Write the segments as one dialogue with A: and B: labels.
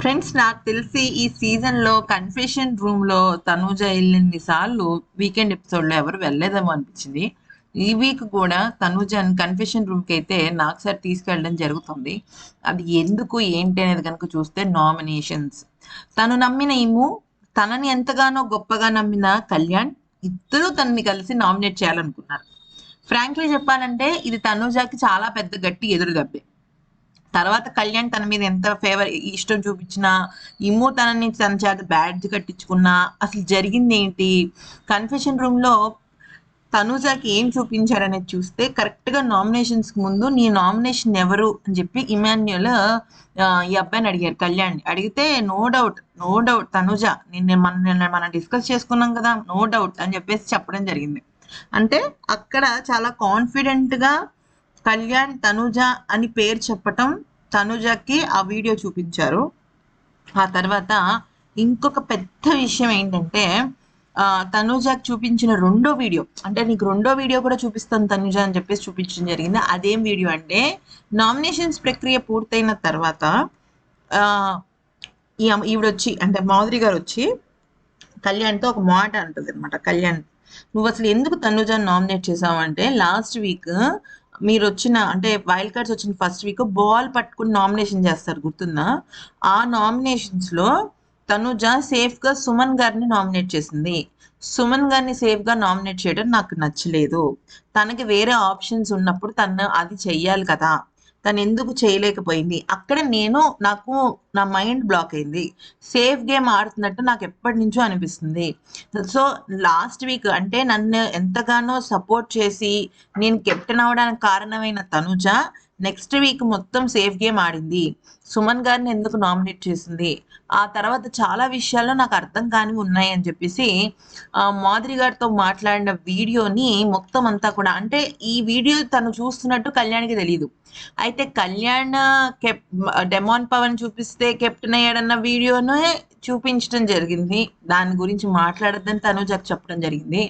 A: Friends నాకు తెలిసి ఈ సీజన్లో కన్ఫెషన్ రూమ్లో తనూజ వెళ్ళింది సార్లు వీకెండ్ ఎపిసోడ్లో ఎవరు వెళ్ళలేదేమో అనిపించింది. ఈ వీక్ కూడా తనూజ కన్ఫెషన్ రూమ్కి అయితే నాకు సార్ తీసుకెళ్ళడం జరుగుతుంది. అది ఎందుకు ఏంటి అనేది కనుక చూస్తే నామినేషన్స్ తను నమ్మిన ఇము తనని ఎంతగానో గొప్పగా నమ్మిన కళ్యాణ్ ఇద్దరు తనని కలిసి నామినేట్ చేయాలనుకున్నారు. ఫ్రాంక్లీ చెప్పాలంటే ఇది తనూజాకి చాలా పెద్ద గట్టి ఎదురుదబ్బే. తర్వాత కళ్యాణ్ తన మీద ఎంత ఫేవర్ ఇష్టం చూపించినా ఇమ్ము తనని తన చేత బ్యాడ్జ్ కట్టించుకున్నా అసలు జరిగింది ఏంటి? కన్ఫెషన్ రూమ్లో తనూజాకి ఏం చూపించారనేది చూస్తే కరెక్ట్గా నామినేషన్స్ ముందు నీ నామినేషన్ ఎవరు అని చెప్పి ఇమాన్యుల్ ఈ అబ్బాయిని అడిగారు కళ్యాణ్ అడిగితే no doubt no doubt Tanuja నిన్న మన మనం డిస్కస్ చేసుకున్నాం కదా నో డౌట్ అని చెప్పేసి చెప్పడం జరిగింది. అంటే అక్కడ చాలా కాన్ఫిడెంట్గా కళ్యాణ్ తనుజ అని పేరు చెప్పటం తనుజకి ఆ వీడియో చూపించారు. ఆ తర్వాత ఇంకొక పెద్ద విషయం ఏంటంటే తనుజాకి తనుజకి చూపించిన రెండో వీడియో అంటే నీకు రెండో వీడియో కూడా చూపిస్తాను తనుజ అని చెప్పేసి చూపించడం జరిగింది. అదేం వీడియో అంటే నామినేషన్స్ ప్రక్రియ పూర్తయిన తర్వాత ఆ, ఈవిడ వచ్చి అంటే మాధురి గారు వచ్చి కళ్యాణ్తో ఒక మాట అంటుంది అనమాట కళ్యాణ్ నువ్వు అసలు ఎందుకు తనుజాని నామినేట్ చేసావంటే లాస్ట్ వీక్ మీరు వచ్చిన అంటే వైల్డ్ కార్డ్స్ వచ్చిన ఫస్ట్ వీక్ బాల్ పట్టుకుని నామినేషన్ చేస్తారు గుర్తుందా? ఆ నామినేషన్స్లో తనుజ సేఫ్గా సుమన్ గారిని నామినేట్ చేసింది. సుమన్ గారిని సేఫ్గా నామినేట్ చేయడం నాకు నచ్చలేదు. తనకి వేరే ఆప్షన్స్ ఉన్నప్పుడు తను అది చెయ్యాలి కదా. తను ఎందుకు చేయలేకపోయింది. అక్కడ నేను నాకు నా మైండ్ బ్లాక్ అయింది. సేఫ్ గేమ్ ఆడుతున్నట్టు నాకు ఎప్పటి నుంచో అనిపిస్తుంది. సో లాస్ట్ వీక్ అంటే నన్ను ఎంతగానో సపోర్ట్ చేసి నేను కెప్టెన్ అవడానికి కారణమైన తనుజ నెక్స్ట్ వీక్ మొత్తం సేఫ్ గేమ్ ఆడింది. సుమన్ గారిని ఎందుకు నామినేట్ చేసింది? ఆ తర్వాత చాలా విషయాల్లో నాకు అర్థం కానివి ఉన్నాయి అని చెప్పేసి మాదిరి మాధురి గారితో మాట్లాడిన వీడియోని మొత్తం అంతా కూడా అంటే ఈ వీడియో తను చూస్తున్నట్టు కళ్యాణ్కి తెలియదు అయితే కళ్యాణ్ కెప్ డెమాన్ పవన్ చూపిస్తే కెప్టెన్ అయ్యాడన్న వీడియోను చూపించడం జరిగింది. దాని గురించి మాట్లాడద్దని తనుజకు చెప్పడం జరిగింది.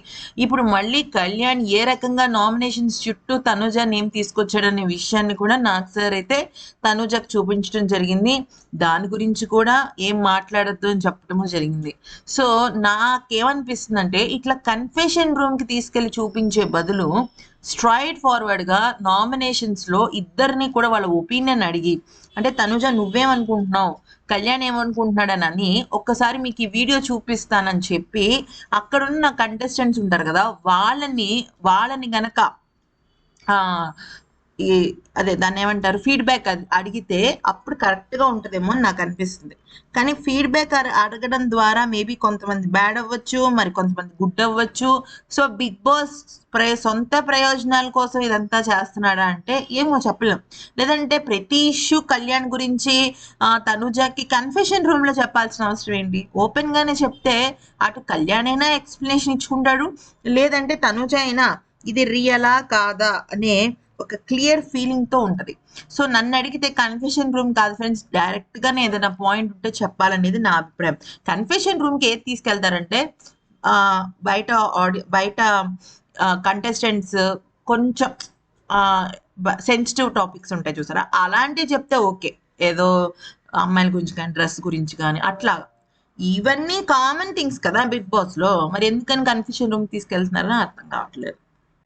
A: ఇప్పుడు మళ్ళీ కళ్యాణ్ ఏ రకంగా నామినేషన్స్ చుట్టూ తనుజ నేమ్ తీసుకొచ్చాడనే విషయాన్ని కూడా నాకు సార్ అయితే తనుజకు చూపించడం జరిగింది. దాని గురించి కూడా ఏం మాట్లాడద్దు అని చెప్పడము జరిగింది. సో నాకేమనిపిస్తుందంటే ఇట్లా కన్ఫెషన్ రూమ్కి తీసుకెళ్ళి చూపించే బదులు స్ట్రైట్ ఫార్వర్డ్గా నామినేషన్స్లో ఇద్దరిని కూడా వాళ్ళ ఒపీనియన్ అడిగి అంటే తనుజ నువ్వేమనుకుంటున్నావు? కళ్యాణ్ ఏమనుకుంటున్నాడనని ఒక్కసారి మీకు ఈ వీడియో చూపిస్తానని చెప్పి అక్కడున్న కంటెస్టెంట్స్ ఉంటారు కదా వాళ్ళని వాళ్ళని గనక ఈ అదే దాన్ని ఏమంటారు? ఫీడ్బ్యాక్ అడిగితే అప్పుడు కరెక్ట్గా ఉంటుందేమో అని నాకు అనిపిస్తుంది. కానీ ఫీడ్బ్యాక్ అడగడం ద్వారా మేబీ కొంతమంది బ్యాడ్ అవ్వచ్చు మరి కొంతమంది గుడ్ అవ్వచ్చు. సో బిగ్ బాస్ ప్ర సొంత ప్రయోజనాల కోసం ఇదంతా చేస్తున్నాడా అంటే ఏమో చెప్పలేం. లేదంటే ప్రతి ఇష్యూ కళ్యాణ్ గురించి తనుజాకి కన్ఫెషన్ రూమ్లో చెప్పాల్సిన అవసరం ఏంటి? ఓపెన్ గానే చెప్తే అటు కళ్యాణ్ అయినా ఎక్స్ప్లెనేషన్ ఇచ్చుకుంటాడు. లేదంటే తనుజ అయినా ఇది రియలా కాదా అనే ఒక క్లియర్ ఫీలింగ్తో ఉంటది. సో నన్ను అడిగితే కన్ఫెషన్ రూమ్ కాదు ఫ్రెండ్స్ డైరెక్ట్ గానే ఏదైనా పాయింట్ ఉంటే చెప్పాలనేది నా అభిప్రాయం. కన్ఫెషన్ రూమ్కి ఏది తీసుకెళ్తారంటే ఆ బయట ఆడి బయట కంటెస్టెంట్స్ కొంచెం సెన్సిటివ్ టాపిక్స్ ఉంటాయి చూసారా? అలాంటివి చెప్తే ఓకే. ఏదో అమ్మాయిల గురించి కానీ డ్రెస్ గురించి కానీ అట్లా. ఇవన్నీ కామన్ థింగ్స్ కదా బిగ్ బాస్లో మరి ఎందుకని కన్ఫ్యూషన్ రూమ్ తీసుకెళ్తున్నారని అర్థం కావట్లేదు.